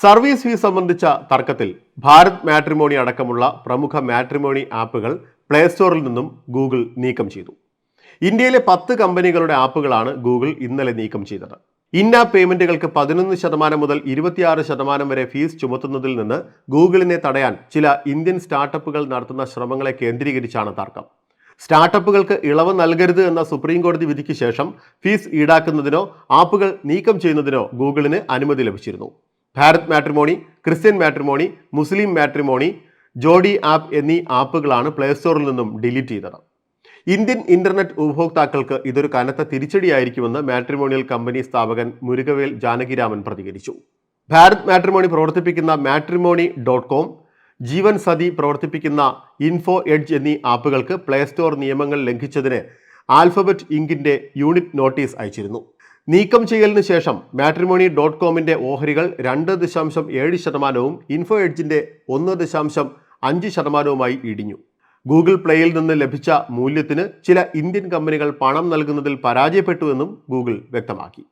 Service fees സംബന്ധിച്ച തർക്കത്തിൽ Bharat matrimony അടക്കമുള്ള പ്രമുഖ മാട്രിമോണി ആപ്പുകൾ പ്ലേ സ്റ്റോറിൽ നിന്നും ഗൂഗിൾ നീക്കം ചെയ്തു. ഇന്ത്യയിലെ പത്ത് കമ്പനികളുടെ ആപ്പുകളാണ് ഗൂഗിൾ ഇന്നലെ നീക്കം ചെയ്തത്. ഇൻ ആപ്പ് പേയ്മെന്റുകൾക്ക് പതിനൊന്ന് ശതമാനം മുതൽ ഇരുപത്തിയാറ് ശതമാനം വരെ ഫീസ് ചുമത്തുന്നതിൽ നിന്ന് ഗൂഗിളിനെ തടയാൻ ചില ഇന്ത്യൻ സ്റ്റാർട്ടപ്പുകൾ നടത്തുന്ന ശ്രമങ്ങളെ കേന്ദ്രീകരിച്ചാണ് തർക്കം. സ്റ്റാർട്ടപ്പുകൾക്ക് ഇളവ് നൽകരുത് എന്ന സുപ്രീം കോടതി വിധിക്ക് ശേഷം ഫീസ് ഈടാക്കുന്നതിനോ ആപ്പുകൾ നീക്കം ചെയ്യുന്നതിനോ ഗൂഗിളിന് അനുമതി ലഭിച്ചിരുന്നു. Bharat matrimony Christian matrimony Muslim matrimony Jodi app എന്നീ ആപ്പുകളാണ് പ്ലേ സ്റ്റോറിൽ നിന്നും ഡിലീറ്റ് ചെയ്തത്. ഇന്ത്യൻ ഇന്റർനെറ്റ് ഉപഭോക്താക്കൾക്ക് ഇതൊരു കനത്ത തിരിച്ചടിയായിരിക്കുമെന്ന് മാട്രിമോണിയൽ കമ്പനി സ്ഥാപകൻ മുരുകവേൽ ജാനകിരാമൻ പ്രതികരിച്ചു. ഭാരത് മാട്രിമോണി പ്രവർത്തിപ്പിക്കുന്ന matrimony dot com Jeevan Sathi പ്രവർത്തിപ്പിക്കുന്ന ഇൻഫോ എഡ്ജ് എന്നീ ആപ്പുകൾക്ക് പ്ലേ സ്റ്റോർ നിയമങ്ങൾ ലംഘിച്ചതിന് ആൽഫബറ്റ് ഇങ്കിന്റെ യൂണിറ്റ് നോട്ടീസ് അയച്ചിരുന്നു. നീക്കം ചെയ്യലിന് ശേഷം മാട്രിമോണി ഡോട്ട് കോമിന്റെ ഓഹരികൾ രണ്ട് ദശാംശം ഏഴ് ശതമാനവും ഇൻഫോ എഡ്ജിന്റെ ഒന്ന് ദശാംശം അഞ്ച് ശതമാനവുമായി ഇടിഞ്ഞു. ഗൂഗിൾ പ്ലേയിൽ നിന്ന് ലഭിച്ച മൂല്യത്തിന് ചില ഇന്ത്യൻ കമ്പനികൾ പണം നൽകുന്നതിൽ പരാജയപ്പെട്ടുവെന്നും ഗൂഗിൾ വ്യക്തമാക്കി.